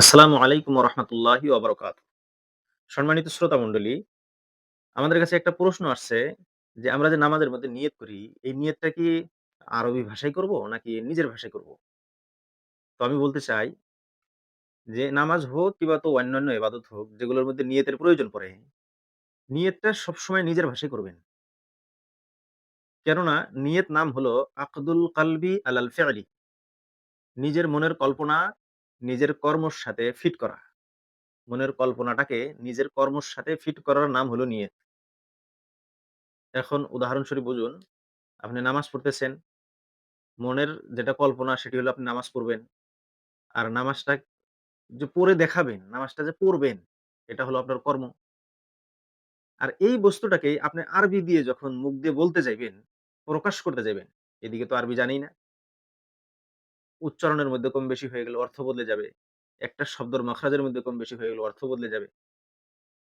আসসালামু আলাইকুম রহমতুল্লাহি ওবরকাত। সম্মানিত শ্রোতা মণ্ডলী, আমাদের কাছে একটা প্রশ্ন আসছে যে আমরা যে নামাজের মধ্যে নিয়ত করি, এই নিয়তটা কি আরবি ভাষায় করব নাকি নিজের ভাষায় করব? তো আমি বলতে চাই যে নামাজ হোক কিংবা তো অন্যান্য এবাদত হোক, যেগুলোর মধ্যে নিয়তের প্রয়োজন পড়ে, নিয়তটা সবসময় নিজের ভাষায় করবেন। কেননা নিয়ত নাম হলো আকদুল কালবি আল আলাল ফেআলি। নিজের মনের কল্পনা নিজের কর্মর সাথে ফিট করা মনের কল্পনাটাকে নিজের কর্মর সাথে ফিট করার নাম হলো নিয়ত এখন উদাহরণস্বরূপ বুঝুন, আপনি নামাজ পড়তেছেন, মনের যেটা কল্পনা সেটি হলো আপনি নামাজ পড়বেন। আর নামাজটা যে পড়ে দেখাবেন, নামাজটা যে পড়বেন, এটা হলো আপনার কর্ম। আর এই বস্তুটাকে আপনি আরবি দিয়ে যখন মুখ দিয়ে বলতে যাইবেন, প্রকাশ করতে যাইবেন, এদিকে তো আরবি জানেই না। উচ্চারণের মধ্যে কম বেশি হয়ে গেলে অর্থ বদলে যাবে। একটা শব্দের মাখরাজের মধ্যে কম বেশি হয়ে গেলে অর্থ বদলে যাবে।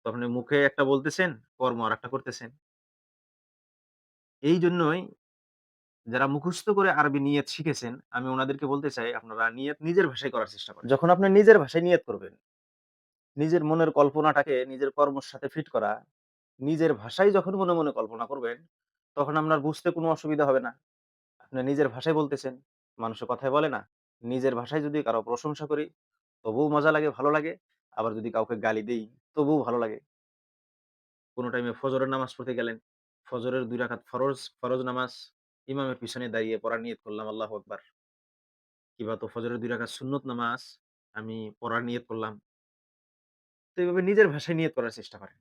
তো আপনি মুখে একটা বলতেছেন, কর্ম আরেকটা করতেছেন। এইজন্যই যারা মুখস্থ করে আরবি নিয়ত শিখেছেন, আমি উনাদেরকে বলতে চাই আপনারা নিয়ত নিজের ভাষায় করার চেষ্টা করেন। যখন আপনি নিজের ভাষায় নিয়ত করবেন, নিজের মনের কল্পনাটাকে নিজের কর্মর সাথে ফিট করা, নিজের ভাষায় যখন মনে, মনে কল্পনা করবেন, তখন আপনার বুঝতে কোনো অসুবিধা হবে না। আপনি নিজের ভাষায় বলতেছেন, মানুষে কথায় বলে না? নিজের ভাষায় যদি কারও প্রশংসা করি, তবুও মজা লাগে, ভালো লাগে। আবার যদি কাউকে গালি দেই, তবুও ভালো লাগে। কোন টাইমে ফজরের নামাজ পড়তে গেলেন, ফজরের ২ রাকাত ফরজ, ফরজ নামাজ ইমামের পিছনে দাঁড়িয়ে পড়ার নিয়ত করলাম, আল্লাহু আকবার। কিংবা তো ফজরের ২ রাকাত সুন্নত নামাজ আমি পড়ার নিয়ত করলাম। তো এভাবে নিজের ভাষায় নিয়ত করার চেষ্টা করেন।